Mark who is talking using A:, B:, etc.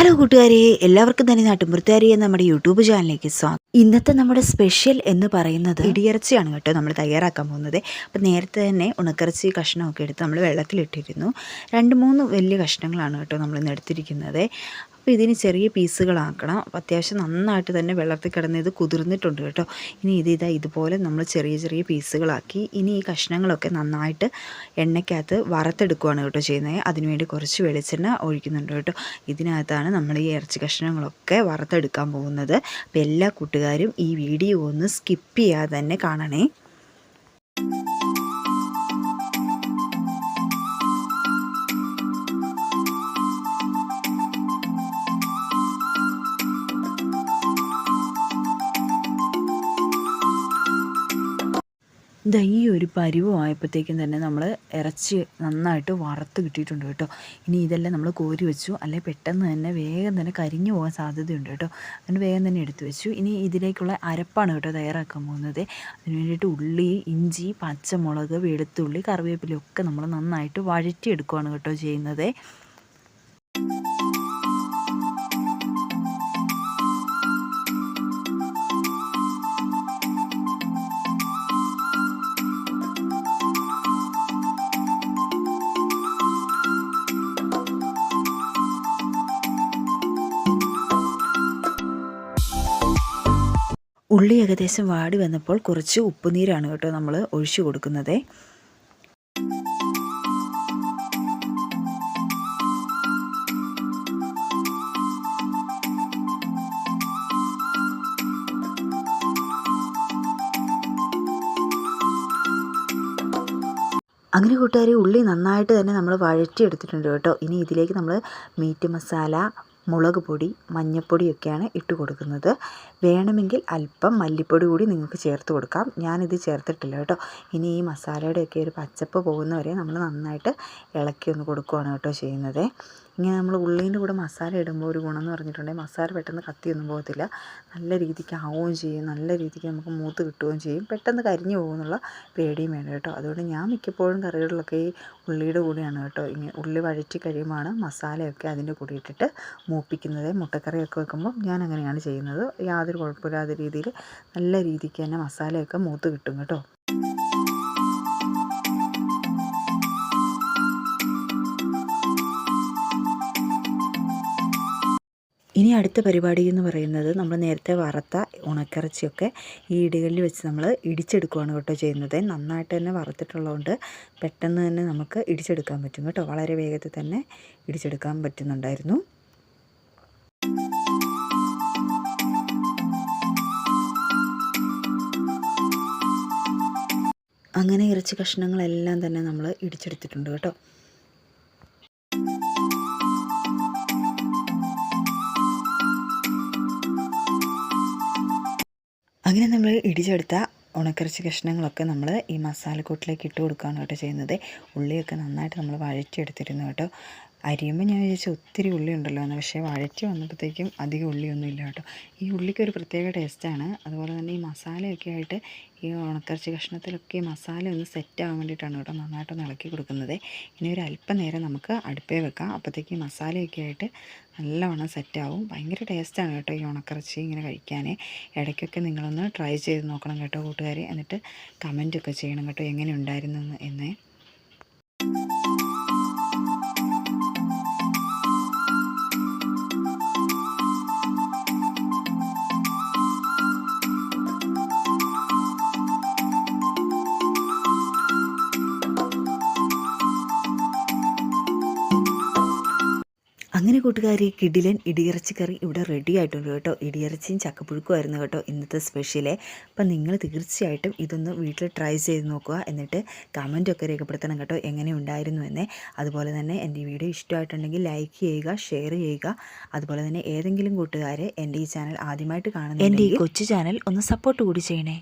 A: Hello കൂട്ടുകാരെ എല്ലാവർക്കും തന്നെ നാട്ടുമ്പുറത്തുകാരി എന്ന നമ്മുടെ യൂട്യൂബ് ചാനലിലേക്ക് സ്വാഗതം. ഇന്നത്തെ നമ്മുടെ സ്പെഷ്യൽ എന്ന് പറയുന്നത് ഇടിയിറച്ചിയാണ് കേട്ടോ നമ്മൾ തയ്യാറാക്കാൻ പോകുന്നത്. അപ്പം നേരത്തെ തന്നെ ഉണക്കിറച്ചി കഷ്ണമൊക്കെ എടുത്ത് നമ്മൾ വെള്ളത്തിലിട്ടിരുന്നു. രണ്ട് മൂന്ന് വലിയ കഷ്ണങ്ങളാണ് കേട്ടോ നമ്മൾ ഇന്ന് എടുത്തിരിക്കുന്നത്. അപ്പോൾ ഇതിന് ചെറിയ പീസുകളാക്കണം. അപ്പോൾ അത്യാവശ്യം നന്നായിട്ട് തന്നെ വെള്ളത്തിൽ കിടന്ന് ഇത് കുതിർന്നിട്ടുണ്ട് കേട്ടോ. ഇനി ഇത് ഇതാ ഇതുപോലെ നമ്മൾ ചെറിയ ചെറിയ പീസുകളാക്കി ഇനി ഈ കഷ്ണങ്ങളൊക്കെ നന്നായിട്ട് എണ്ണയ്ക്കകത്ത് വറുത്തെടുക്കുകയാണ് കേട്ടോ ചെയ്യുന്നത്. അതിനുവേണ്ടി കുറച്ച് വെളിച്ചെണ്ണ ഒഴിക്കുന്നുണ്ട് കേട്ടോ. ഇതിനകത്താണ് നമ്മൾ ഈ ഇറച്ചി കഷ്ണങ്ങളൊക്കെ വറുത്തെടുക്കാൻ പോകുന്നത്. അപ്പോൾ എല്ലാ കൂട്ടുകാരും ഈ വീഡിയോ ഒന്ന് സ്കിപ്പ് ചെയ്യാതെ തന്നെ കാണണേ. ദാ ഈ ഒരു പരുവമായപ്പോഴത്തേക്കും തന്നെ നമ്മൾ ഇറച്ചി നന്നായിട്ട് വറുത്ത് കിട്ടിയിട്ടുണ്ട് കേട്ടോ. ഇനി ഇതെല്ലാം നമ്മൾ കോരി വെച്ചു. അല്ലെങ്കിൽ പെട്ടെന്ന് തന്നെ വേഗം തന്നെ കരിഞ്ഞു പോകാൻ സാധ്യതയുണ്ട് കേട്ടോ. അതിന് വേഗം തന്നെ എടുത്തു വെച്ചു. ഇനി ഇതിലേക്കുള്ള അരപ്പാണ് കേട്ടോ തയ്യാറാക്കാൻ പോകുന്നത്. അതിന് വേണ്ടിയിട്ട് ഉള്ളി ഇഞ്ചി പച്ചമുളക് വെളുത്തുള്ളി കറിവേപ്പിലൊക്കെ നമ്മൾ നന്നായിട്ട് വഴറ്റിയെടുക്കുകയാണ് കേട്ടോ ചെയ്യുന്നത്. ഉള്ളി ഏകദേശം വാടി വന്നപ്പോൾ കുറച്ച് ഉപ്പുനീരാണ് കേട്ടോ നമ്മൾ ഒഴിച്ചു കൊടുക്കുന്നത്. അങ്ങനെ കൂട്ടുകാർ ഉള്ളി നന്നായിട്ട് തന്നെ നമ്മൾ വഴറ്റിയെടുത്തിട്ടുണ്ട് കേട്ടോ. ഇനി ഇതിലേക്ക് നമ്മൾ മീറ്റ് മസാല മുളക് പൊടി മഞ്ഞൾപ്പൊടിയൊക്കെയാണ് ഇട്ട് കൊടുക്കുന്നത്. വേണമെങ്കിൽ അല്പം മല്ലിപ്പൊടി കൂടി നിങ്ങൾക്ക് ചേർത്ത് കൊടുക്കാം. ഞാനിത് ചേർത്തിട്ടില്ല കേട്ടോ. ഇനി ഈ മസാലയുടെയൊക്കെ ഒരു പച്ചപ്പ് പോകുന്നവരെ നമ്മൾ നന്നായിട്ട് ഇളക്കി ഒന്ന് കൊടുക്കുകയാണ് കേട്ടോ ചെയ്യുന്നത്. ഇങ്ങനെ നമ്മൾ ഉള്ളീന്റെ കൂടെ മസാല ഇടുമ്പോൾ ഒരു ഗുണം എന്ന് പറഞ്ഞിട്ടുണ്ടെങ്കിൽ മസാല പെട്ടെന്ന് കത്തിയൊന്നും പോകത്തില്ല. നല്ല രീതിക്ക് ആവുകയും ചെയ്യും. നല്ല രീതിക്ക് നമുക്ക് മൂത്ത് കിട്ടുകയും ചെയ്യും. പെട്ടെന്ന് കരിഞ്ഞു പോകുമെന്നുള്ള പേടിയും വേണം കേട്ടോ. അതുകൊണ്ട് ഞാൻ മിക്കപ്പോഴും കറികളിലൊക്കെ ഈ ഉള്ളിയുടെ കൂടെയാണ് കേട്ടോ. ഇങ്ങനെ ഉള്ളി വഴറ്റി കഴിയുമ്പോൾ മസാലയൊക്കെ അതിന്റെ കൂടെ ഇട്ടിട്ട് മൂപ്പിക്കുന്നത്. മുട്ടക്കറിയൊക്കെ വെക്കുമ്പോൾ ഞാൻ അങ്ങനെയാണ് ചെയ്യുന്നത്. യാതൊരു കുഴപ്പമില്ലാത്ത രീതിയിൽ നല്ല രീതിക്ക് തന്നെ മസാലയൊക്കെ മൂത്ത് കിട്ടും കേട്ടോ. ഇനി അടുത്ത പരിപാടി എന്ന് പറയുന്നത് നമ്മൾ നേരത്തെ വറുത്ത ഉണക്കിറച്ചിയൊക്കെ ഈ ഇടികളിൽ വെച്ച് നമ്മൾ ഇടിച്ചെടുക്കുകയാണ് കേട്ടോ ചെയ്യുന്നത്. നന്നായിട്ട് തന്നെ വറുത്തിട്ടുള്ളതുകൊണ്ട് പെട്ടെന്ന് തന്നെ നമുക്ക് ഇടിച്ചെടുക്കാൻ പറ്റും കേട്ടോ. വളരെ വേഗത്തിൽ തന്നെ ഇടിച്ചെടുക്കാൻ പറ്റുന്നുണ്ടായിരുന്നു. അങ്ങനെ ഇറച്ചി കഷ്ണങ്ങളെല്ലാം തന്നെ നമ്മൾ ഇടിച്ചെടുത്തിട്ടുണ്ട് കേട്ടോ. അങ്ങനെ നമ്മൾ ഇടിച്ചെടുത്ത ഉണക്കിറച്ചി കഷ്ണങ്ങളൊക്കെ നമ്മൾ ഈ മസാലക്കൂട്ടിലേക്ക് ഇട്ട് കൊടുക്കുകയാണ് കേട്ടോ ചെയ്യുന്നത്. ഉള്ളിയൊക്കെ നന്നായിട്ട് നമ്മൾ വഴറ്റിയെടുത്തിരുന്നു കേട്ടോ. അരിയുമ്പോൾ ഞാൻ വിചാരിച്ചു ഒത്തിരി ഉള്ളി ഉണ്ടല്ലോ എന്ന്. പക്ഷേ വഴറ്റി വന്നപ്പോഴത്തേക്കും അധികം ഉള്ളിയൊന്നും ഇല്ല കേട്ടോ. ഈ ഉള്ളിക്ക് ഒരു പ്രത്യേക ടേസ്റ്റാണ് അതുപോലെ തന്നെ ഈ മസാലയൊക്കെ ആയിട്ട് ഈ ഉണക്കറച്ചി കഷ്ണത്തിലൊക്കെ ഈ മസാല ഒന്ന് സെറ്റ് ആവാൻ വേണ്ടിയിട്ടാണ് കേട്ടോ നന്നായിട്ടൊന്ന് ഇളക്കി കൊടുക്കുന്നത്. ഇനി ഒരു അല്പം നേരം നമുക്ക് അടുപ്പേ വെക്കാം. അപ്പോഴത്തേക്ക് ഈ മസാലയൊക്കെ ആയിട്ട് നല്ലവണ്ണം സെറ്റാവും ഭയങ്കര ടേസ്റ്റാണ് കേട്ടോ ഈ ഉണക്കറച്ചി ഇങ്ങനെ കഴിക്കാൻ ഇടയ്ക്കൊക്കെ നിങ്ങളൊന്ന് ട്രൈ ചെയ്ത് നോക്കണം കേട്ടോ കൂട്ടുകാരെ. എന്നിട്ട് കമന്റൊക്കെ ചെയ്യണം കേട്ടോ എങ്ങനെ ഉണ്ടായിരുന്നു എന്ന്. അങ്ങനെ കൂട്ടുകാരി കിടിലൻ ഇടിയിറച്ചി കറി ഇവിടെ റെഡി ആയിട്ടുണ്ട് കേട്ടോ. ഇടിയിറച്ചിയും ചക്കപ്പുഴുക്കുമായിരുന്നു കേട്ടോ ഇന്നത്തെ സ്പെഷ്യലേ അപ്പം നിങ്ങൾ തീർച്ചയായിട്ടും ഇതൊന്ന് വീട്ടിൽ ട്രൈ ചെയ്ത് നോക്കുക. എന്നിട്ട് കമന്റൊക്കെ രേഖപ്പെടുത്തണം കേട്ടോ എങ്ങനെ ഉണ്ടായിരുന്നു എന്ന്. അതുപോലെ തന്നെ എന്റെ വീഡിയോ ഇഷ്ടമായിട്ടുണ്ടെങ്കിൽ ലൈക്ക് ചെയ്യുക ഷെയർ ചെയ്യുക. അതുപോലെ തന്നെ ഏതെങ്കിലും കൂട്ടുകാരെ എന്റെ ഈ ചാനൽ ആദ്യമായിട്ട് കാണുന്ന എന്റെ ഈ കൊച്ചു ചാനൽ ഒന്ന് സപ്പോർട്ട് കൂടി ചെയ്യണേ.